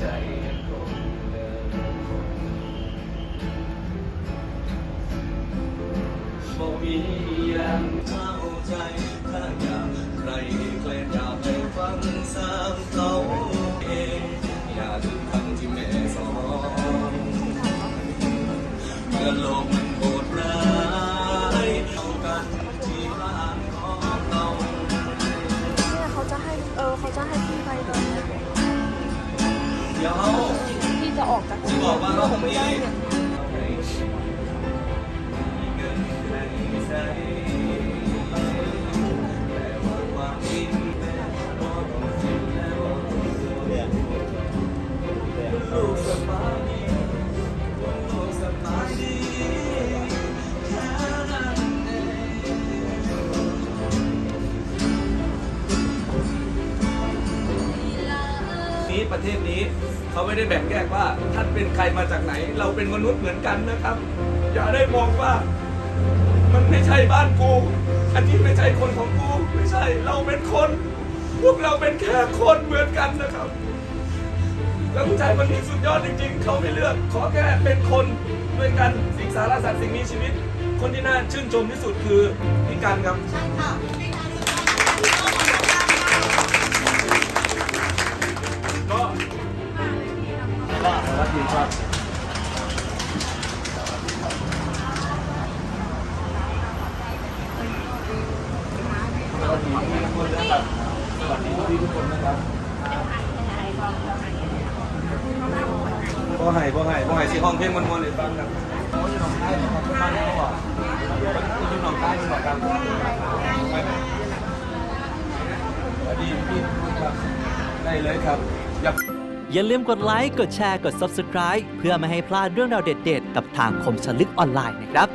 ใจคงเดินบ่มีอย่างเข้าใจถ้าอยากใครเคลดอยากไปฟังสามเขาเองอย่าลืมคำที่แม่สอนเมื่อโลก เดี๋ยวพี่จะออกจากจะบอกว่าเราคงไม่มีได้เนี่ย นี้ประเทศนี้ เขาไม่ได้แบ่งแยกว่าท่านเป็นใครมาจากไหน เราเป็นมนุษย์เหมือนกันนะครับ อย่าได้มองว่า มันไม่ใช่บ้านกูอันนี้ไม่ใช่คนของกูไม่ใช่เราเป็นคน พวกเราเป็นแค่คนเหมือนกันนะครับแล้วผู้ชายคนนี้สุดยอดจริง ๆ เขาไม่เลือก ขอแค่เป็นคนด้วยกันสิ่งสารสัตว์สิ่งมีชีวิต คนที่น่าชื่นชมที่สุดคือพี่กันครับใช่ค่ะเป็น บสวัสดีทุกคนนะครับบ่ให้บ่ให้บ่ให้สิห้องเพลงมันมวนๆให้ฟังครับโอ้ยน้องใต้ครับบ้านเขาบอกอยู่น้องใต้นี่บอกครับไปไหนสวัสดีพี่ครับได้เลยครับอย่าอย่าลืมกดไลค์กดแชร์กด Subscribe เพื่อไม่ให้พลาดเรื่องราวเด็ดๆ กับทางคมชลึกออนไลน์นะครับ